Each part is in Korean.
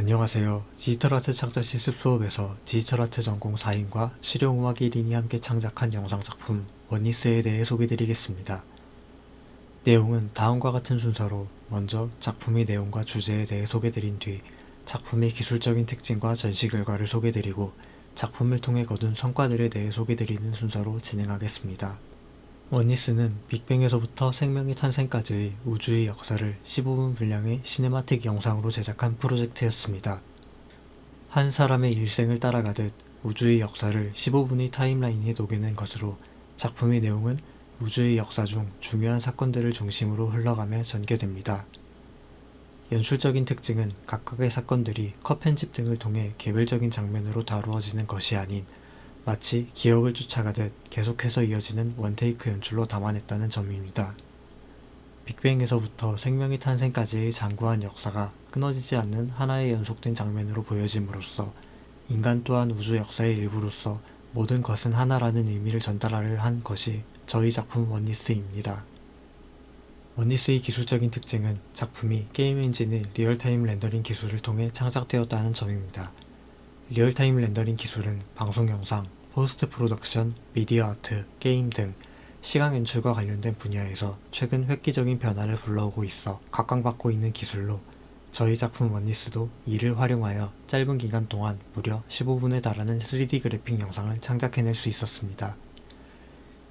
안녕하세요. 디지털 아트 창작 실습 수업에서 디지털 아트 전공 4인과 실용음악 1인이 함께 창작한 영상 작품 원니스에 대해 소개드리겠습니다. 내용은 다음과 같은 순서로 먼저 작품의 내용과 주제에 대해 소개드린 뒤 작품의 기술적인 특징과 전시 결과를 소개드리고 작품을 통해 거둔 성과들에 대해 소개드리는 순서로 진행하겠습니다. 원니스는 빅뱅에서부터 생명의 탄생까지의 우주의 역사를 15분 분량의 시네마틱 영상으로 제작한 프로젝트였습니다. 한 사람의 일생을 따라가듯 우주의 역사를 15분의 타임라인에 녹여낸 것으로 작품의 내용은 우주의 역사 중 중요한 사건들을 중심으로 흘러가며 전개됩니다. 연출적인 특징은 각각의 사건들이 컷 편집 등을 통해 개별적인 장면으로 다루어지는 것이 아닌 마치 기억을 쫓아가듯 계속해서 이어지는 원테이크 연출로 담아냈다는 점입니다. 빅뱅에서부터 생명의 탄생까지의 장구한 역사가 끊어지지 않는 하나의 연속된 장면으로 보여짐으로써 인간 또한 우주 역사의 일부로서 모든 것은 하나라는 의미를 전달하려 한 것이 저희 작품 원니스입니다. 원니스의 기술적인 특징은 작품이 게임 엔진의 리얼타임 렌더링 기술을 통해 창작되었다는 점입니다. 리얼타임 렌더링 기술은 방송 영상, 포스트 프로덕션, 미디어 아트, 게임 등 시각 연출과 관련된 분야에서 최근 획기적인 변화를 불러오고 있어 각광받고 있는 기술로 저희 작품 원니스도 이를 활용하여 짧은 기간 동안 무려 15분에 달하는 3D 그래픽 영상을 창작해낼 수 있었습니다.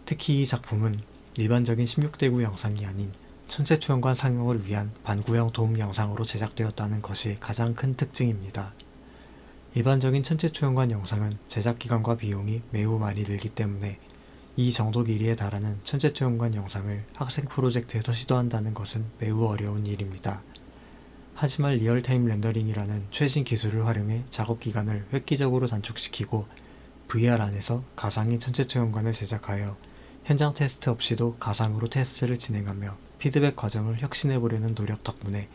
특히 이 작품은 일반적인 16대9 영상이 아닌 천체투영관 상영을 위한 반구형 도움 영상으로 제작되었다는 것이 가장 큰 특징입니다. 일반적인 천체투영관 영상은 제작 기간과 비용이 매우 많이 들기 때문에 이 정도 길이에 달하는 천체투영관 영상을 학생 프로젝트에서 시도한다는 것은 매우 어려운 일입니다. 하지만 리얼타임 렌더링이라는 최신 기술을 활용해 작업 기간을 획기적으로 단축시키고 VR 안에서 가상인 천체투영관을 제작하여 현장 테스트 없이도 가상으로 테스트를 진행하며 피드백 과정을 혁신해보려는 노력 덕분에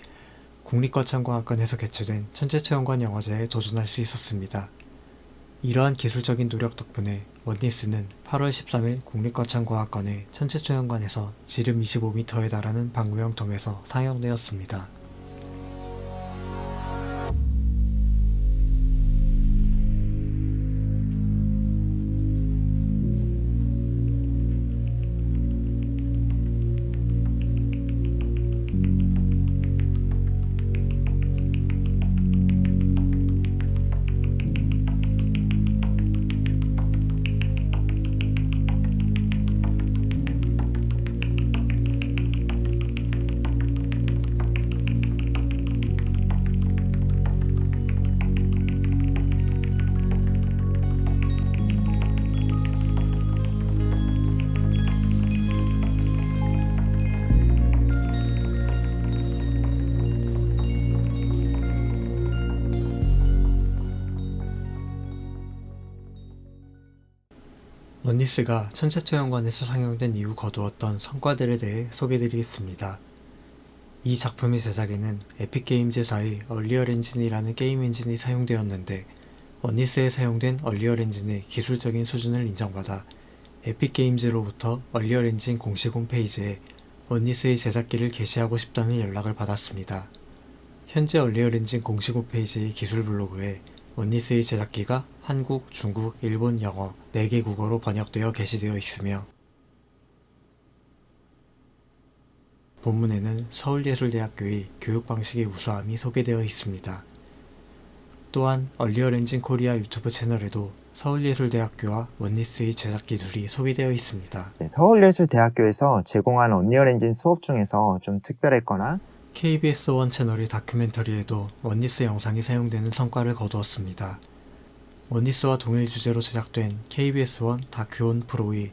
국립거창과학관에서 개최된 천체체험관 영화제에 도전할 수 있었습니다. 이러한 기술적인 노력 덕분에 원니스는 8월 13일 국립거창과학관의 천체체험관에서 지름 25m에 달하는 방구형 돔에서 상영되었습니다. 원니스가 천체투영관에서 상영된 이후 거두었던 성과들에 대해 소개드리겠습니다. 이 작품의 제작에는 에픽게임즈사의 얼리얼 엔진이라는 게임 엔진이 사용되었는데 원니스에 사용된 얼리얼 엔진의 기술적인 수준을 인정받아 에픽게임즈로부터 얼리얼 엔진 공식 홈페이지에 원니스의 제작기를 게시하고 싶다는 연락을 받았습니다. 현재 얼리얼 엔진 공식 홈페이지의 기술 블로그에 원니스의 제작기가 한국, 중국, 일본, 영어 4개 국어로 번역되어 게시되어 있으며 본문에는 서울예술대학교의 교육 방식의 우수함이 소개되어 있습니다. 또한 얼리얼 엔진 코리아 유튜브 채널에도 서울예술대학교와 원니스의 제작 기술이 소개되어 있습니다. 네, 서울예술대학교에서 제공한 언리얼 엔진 수업 중에서 좀 특별했거나 KBS1 채널의 다큐멘터리에도 원니스 영상이 사용되는 성과를 거두었습니다. 원니스와 동일 주제로 제작된 KBS1 다큐온 프로의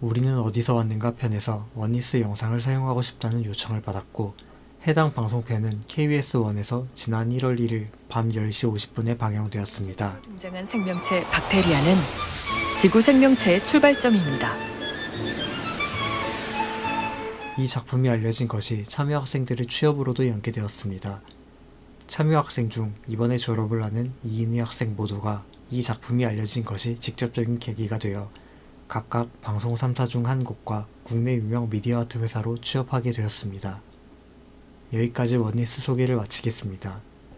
우리는 어디서 왔는가 편에서 원니스 영상을 사용하고 싶다는 요청을 받았고 해당 방송편은 KBS1에서 지난 1월 1일 밤 10시 50분에 방영되었습니다. 등장한 생명체 박테리아는 지구 생명체의 출발점입니다. 이 작품이 알려진 것이 참여 학생들의 취업으로도 연계되었습니다. 참여 학생 중 이번에 졸업을 하는 이인희 학생 모두가 이 작품이 알려진 것이 직접적인 계기가 되어 각각 방송 3사 중 한 곳과 국내 유명 미디어 아트 회사로 취업하게 되었습니다. 여기까지 원니스 소개를 마치겠습니다.